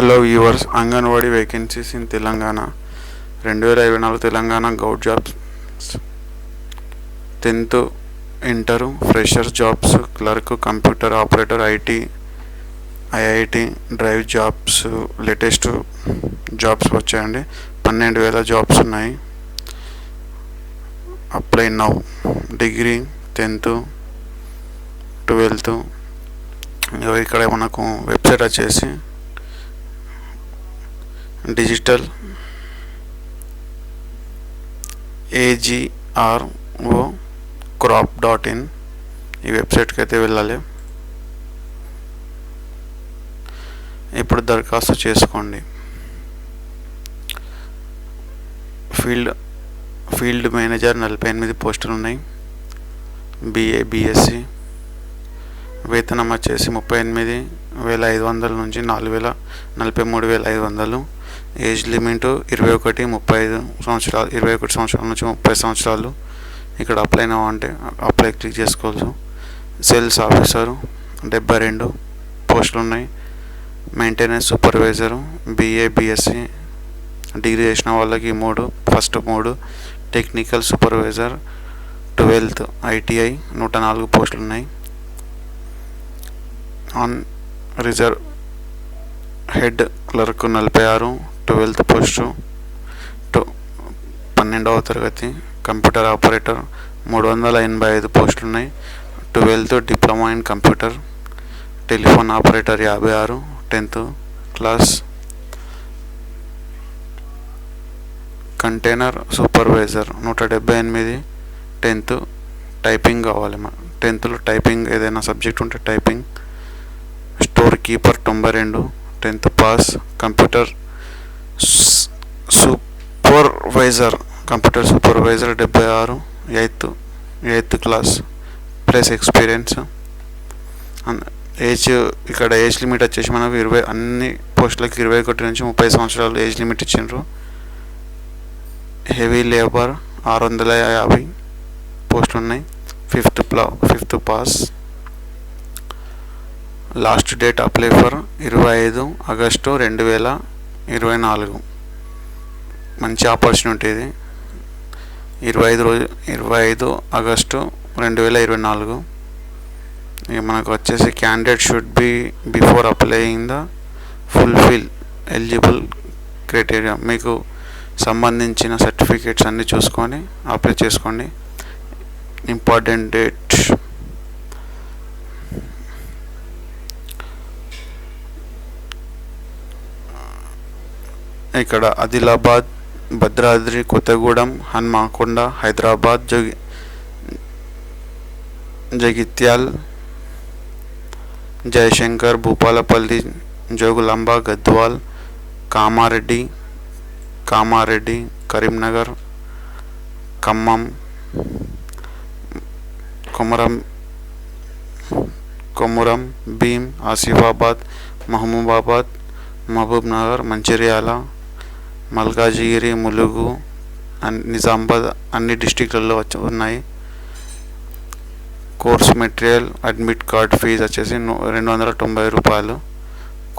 Hello viewers anganwadi vacancies in Telangana. రెండు వేల ఇరవై నాలుగు Telangana govt jobs tenth inter freshers jobs clerk computer operator IT IIT drive jobs latest jobs వచ్చాయండి. పన్నెండు వేల jobs ఉన్నాయి. Apply now. Degree tenth twelfth. ఇక్కడ మనకు వెబ్సైట్ వచ్చేసి digital AGRO crop dot in ఈ వెబ్సైట్కి అయితే వెళ్ళాలి. ఇప్పుడు దరఖాస్తు చేసుకోండి. ఫీల్డ్ ఫీల్డ్ మేనేజర్ నలభై ఎనిమిది పోస్టులు ఉన్నాయి. బీఏ బీఎస్సి వేతనం వచ్చేసి ముప్పై ఎనిమిది వేల ఐదు వందల నుంచి నాలుగు వేల నలభై మూడు వేల ఐదు వందలు. ఏజ్ లిమిట్ ఇరవై ఒకటి ముప్పై ఐదు సంవత్సరాలు ఇరవై ఒకటి సంవత్సరాల నుంచి ముప్పై సంవత్సరాలు. ఇక్కడ అప్లై నో అంటే అప్లై క్లిక్ చేసుకోవచ్చు. సేల్స్ ఆఫీసరు డెబ్బై రెండు పోస్టులు ఉన్నాయి maintenance supervisor BA BSc degree చేసిన వాళ్ళకి మూడు ఫస్ట్ మూడు. టెక్నికల్ సూపర్వైజర్ ట్వెల్త్ ఐటీఐ నూట నాలుగు పోస్టులు ఉన్నాయి ఆన్ రిజర్వ్ హెడ్ క్లర్క్ నలభై ఆరు ట్వెల్త్ పోస్టు పన్నెండవ తరగతి కంప్యూటర్ ఆపరేటర్ మూడు వందల ఎనభై ఐదు పోస్టులు ఉన్నాయి twelfth diploma in computer telephone operator యాభై ఆరు టెన్త్ క్లాస్ కంటైనర్ సూపర్వైజర్ నూట డెబ్బై ఎనిమిది టెన్త్ టైపింగ్ కావాలి మా టెన్త్లో టైపింగ్ ఏదైనా సబ్జెక్ట్ ఉంటే టైపింగ్ స్టోర్ కీపర్ తొంభై రెండు tenth pass computer supervisor computer supervisor డెబ్బై ఆరు eighth eighth class plus experience age ఇక్కడ ఏజ్ లిమిట్ వచ్చేసి మనకు ఇరవై అన్ని పోస్టులకు ఇరవై ఒకటి నుంచి ముప్పై సంవత్సరాలు ఏజ్ లిమిట్ ఇచ్చిండ్రు. హెవీ లేబర్ ఆరు వందల యాభై పోస్టులు ఉన్నాయి. ఫిఫ్త్ ప్లా fifth pass last date apply for ఇరవై ఐదు ఆగస్టు రెండు వేల ఇరవై నాలుగు. మంచి ఆపర్చునిటీ ఇది ఇరవై ఐదు రోజు ఇరవై ఐదు ఆగస్టు రెండు వేల ఇరవై నాలుగు. ఇక మనకు వచ్చేసి candidate should be before applying the fulfil eligible criteria మీకు సంబంధించిన సర్టిఫికేట్స్ అన్నీ చూసుకొని అప్లై చేసుకోండి. ఇంపార్టెంట్ డేట్ ఇక్కడ ఆదిలాబాద్ భద్రాద్రి కొత్తగూడెం హన్మకొండ హైదరాబాద్ జగి జగిత్యాల్ జయశంకర్ భూపాలపల్లి జోగులాంబ గద్వాల్ కామారెడ్డి కామారెడ్డి కరీంనగర్ ఖమ్మం కొమరం కొమురం భీం ఆసిఫాబాద్ మహబూబాబాద్ మహబూబ్నగర్ మంచిర్యాల మల్కాజిగిరి ములుగు నిజామాబాద్ అన్ని డిస్టిక్లలో వచ్చి ఉన్నాయి. Course material admit card fee వచ్చేసి రెండు వందల తొంభై రూపాయలు.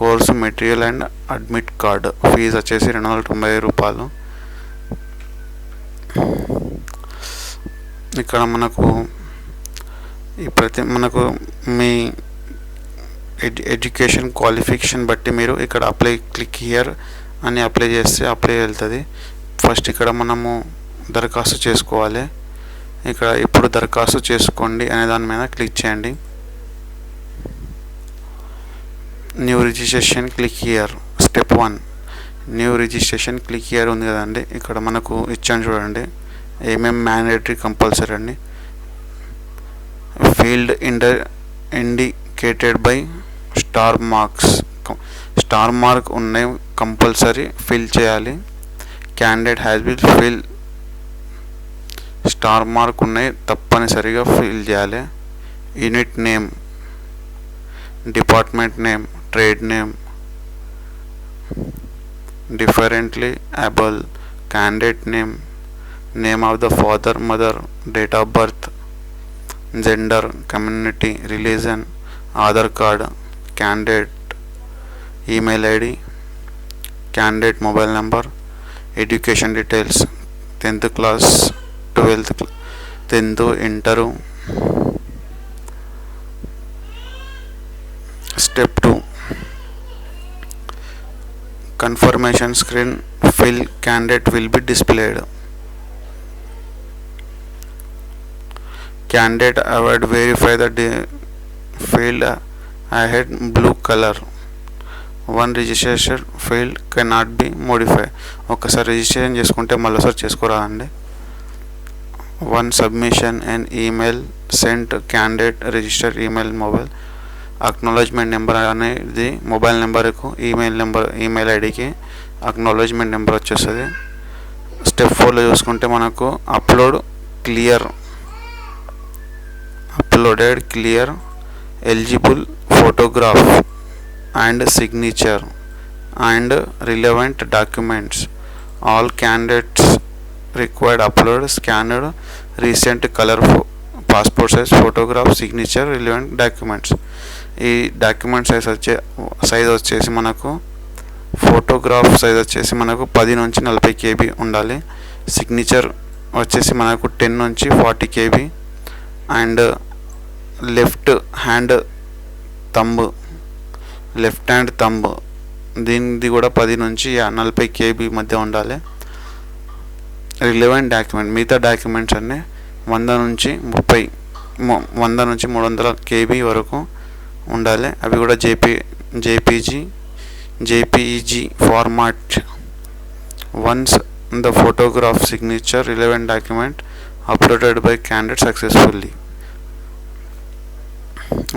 Course material and admit card fee వచ్చేసి రెండు వందల తొంభై రూపాయలు. ఇక్కడ మనకు ఈ ప్రతి మనకు మీ ఎడ్యుకేషన్ క్వాలిఫికేషన్ బట్టి మీరు ఇక్కడ అప్లై క్లిక్ హియర్ అని అప్లై చేస్తే అప్లై వెళ్తుంది. ఫస్ట్ ఇక్కడ మనము దరఖాస్తు చేసుకోవాలి. ఇక్కడ ఇప్పుడు దరఖాస్తు చేసుకోండి అనే దాని మీద క్లిక్ చేయండి. New registration click here step one new registration click here ఉంది కదండి. ఇక్కడ మనకు ఇచ్చాను చూడండి. ఏమేం మ్యాండేటరీ కంపల్సరీ అండి? Field under indicated by star marks star mark ఉన్నాయి. కంపల్సరీ ఫిల్ చేయాలి. Candidate has been fill star mark ఉన్నాయి తప్పనిసరిగా ఫిల్ చేయాలి. Unit name department name trade name differently abled candidate name name of the father mother date of birth gender community religion Aadhaar card candidate email ID candidate mobile number education details tenth class twelfth tenth inter step two confirmation screen fill candidate will be displayed candidate avoid verify the de- field ahead blue color one registration field cannot be modify ఒకసారి రిజిస్ట్రేషన్ చేసుకుంటే మళ్ళీసారి చేసుకోరాదండి. One submission and email sent candidate register email mobile acknowledgement number అనేది mobile నెంబర్కు email number email ఐడికి acknowledgement number వచ్చేస్తుంది. Step ఫోర్లో చూసుకుంటే మనకు upload clear uploaded clear eligible photograph and signature and relevant documents. All candidates required upload scanned recent colour passport size photograph signature relevant documents. ఈ document size వచ్చే size వచ్చేసి మనకు photograph size వచ్చేసి మనకు పది నుంచి నలభై కేబీ ఉండాలి. సిగ్నేచర్ వచ్చేసి మనకు టెన్ నుంచి forty KB. And left hand thumb left hand thumb దీనిది కూడా పది నుంచి యా- నలభై కేబీ మధ్య ఉండాలి. రిలవెంట్ డాక్యుమెంట్ మిగతా డాక్యుమెంట్స్ అన్నీ వంద నుంచి ముప్పై వంద నుంచి మూడు వందల కేబీ వరకు ఉండాలి. అవి కూడా JP JPG JPEG format once the photograph signature relevant document uploaded by candidate successfully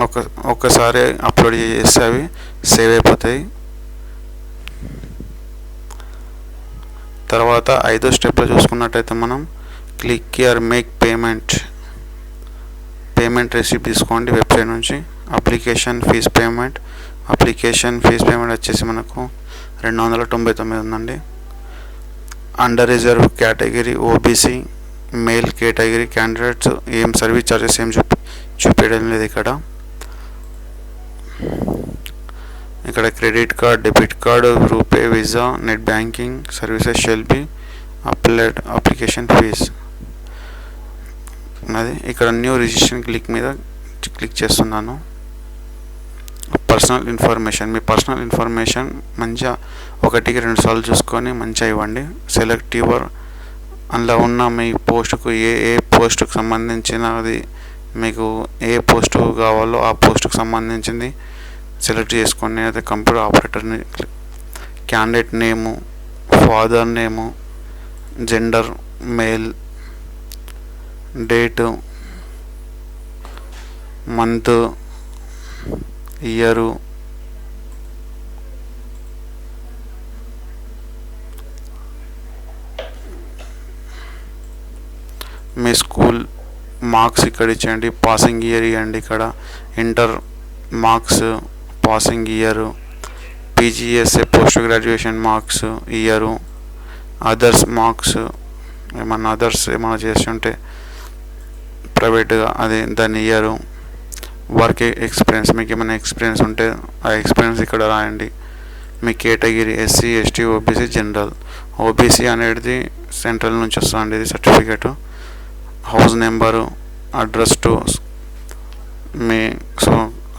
ఒక ఒక్కసారి అప్లోడ్ చేస్తే అవి సేవ్ అయిపోతాయి. తర్వాత ఐదో స్టెప్లో చూసుకున్నట్టయితే మనం click or make payment. Payment receipt తీసుకోండి వెబ్సైట్ నుంచి. Application fee payment. Application fee payment వచ్చేసి మనకు రెండు వందల తొంభై తొమ్మిది ఉందండి. Under reserve category OBC male category candidates ఏం సర్వీస్ చార్జెస్ ఏం చూపి చూపించడం లేదు ఇక్కడ. ఇక్కడ credit card debit card RuPay Visa net banking services shall be applied application fee ఉన్నది. ఇక్కడ న్యూ రిజిస్ట్రేషన్ క్లిక్ మీద క్లిక్ చేస్తున్నాను. పర్సనల్ ఇన్ఫర్మేషన్ మీ పర్సనల్ ఇన్ఫర్మేషన్ మంచిగా ఒకటికి రెండు సార్లు చూసుకొని మంచిగా ఇవ్వండి. సెలెక్ట్ యువర్ అందులో ఉన్న మీ పోస్టుకు ఏ ఏ పోస్టుకు సంబంధించినది మీకు ఏ పోస్టు కావాలో ఆ పోస్టుకు సంబంధించింది సెలెక్ట్ చేసుకొని అయితే కంప్యూటర్ ఆపరేటర్ని candidate name father name gender male date month year మీ స్కూల్ మార్క్స్ ఇక్కడ ఇచ్చేయండి పాసింగ్ ఇయర్ ఇవ్వండి ఇక్కడ. Inter marks passing year PGSA post graduation marks year others marks ఏమన్నా అదర్స్ ఏమైనా చేస్తుంటే ప్రైవేట్గా అది దాని ఇయరు వర్క్ ఎక్స్పీరియన్స్ మీకు ఏమైనా ఎక్స్పీరియన్స్ ఉంటే ఆ ఎక్స్పీరియన్స్ ఇక్కడ రాయండి. మీ category SC ST OBC general OBC అనేది సెంట్రల్ నుంచి వస్తుందండి ఇది certificate house number address to me so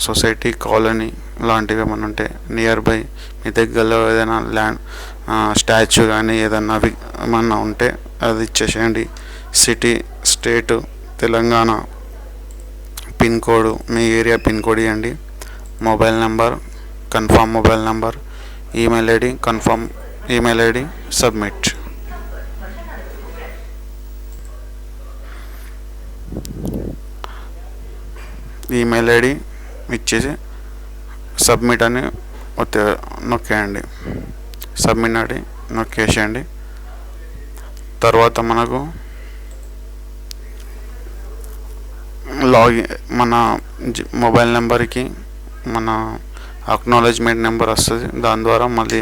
society colony లాంటివి ఏమైనా ఉంటే నియర్ బై మీ దగ్గరలో ఏదైనా ల్యాండ్ స్టాచ్యూ కానీ ఏదైనా అవి ఏమన్నా ఉంటే అది ఇచ్చేసేయండి. City state Telangana pin code మీ ఏరియా పిన్ కోడ్ ఇవ్వండి mobile number confirm mobile number email ID confirm email ID submit. Email ID ఇచ్చేసి సబ్మిట్ అని ఒత్తి నొక్కేయండి. సబ్మిట్ అని నొక్కేసేయండి. తర్వాత మనకు లాగిన్ మన మొబైల్ నెంబర్కి మన అక్నాలజ్మెంట్ నెంబర్ వస్తుంది. దాని ద్వారా మళ్ళీ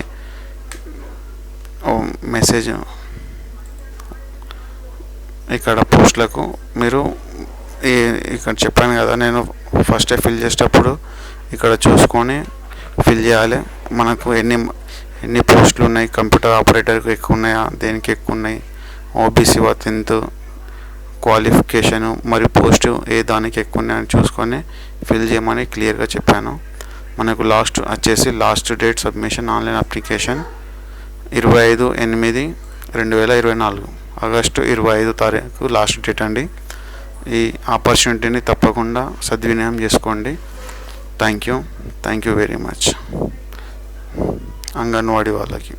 మెసేజ్ ఇక్కడ పోస్ట్లకు మీరు ఇక్కడ చెప్పాను కదా నేను ఫస్టే ఫిల్ చేసేటప్పుడు ఇక్కడ చూసుకొని ఫిల్ చేయాలి. మనకు ఎన్ని ఎన్ని పోస్టులు ఉన్నాయి? కంప్యూటర్ ఆపరేటర్కి ఎక్కువ ఉన్నాయా? దేనికి ఎక్కువ ఉన్నాయి? ఓబీసీ వా టెన్త్ క్వాలిఫికేషను మరియు పోస్టు ఏ దానికి ఎక్కువ ఉన్నాయని చూసుకొని ఫిల్ చేయమని క్లియర్గా చెప్పాను. మనకు లాస్ట్ వచ్చేసి last date submission online application ఇరవై ఐదు ఎనిమిది రెండు వేల ఇరవై నాలుగు. ఆగస్టు ఇరవై ఐదు తారీఖు లాస్ట్ డేట్ అండి. ఈ ఆపర్చునిటీని తప్పకుండా సద్వినియోగం చేసుకోండి. Thank you thank you very much anganwadi వాళ్ళకి.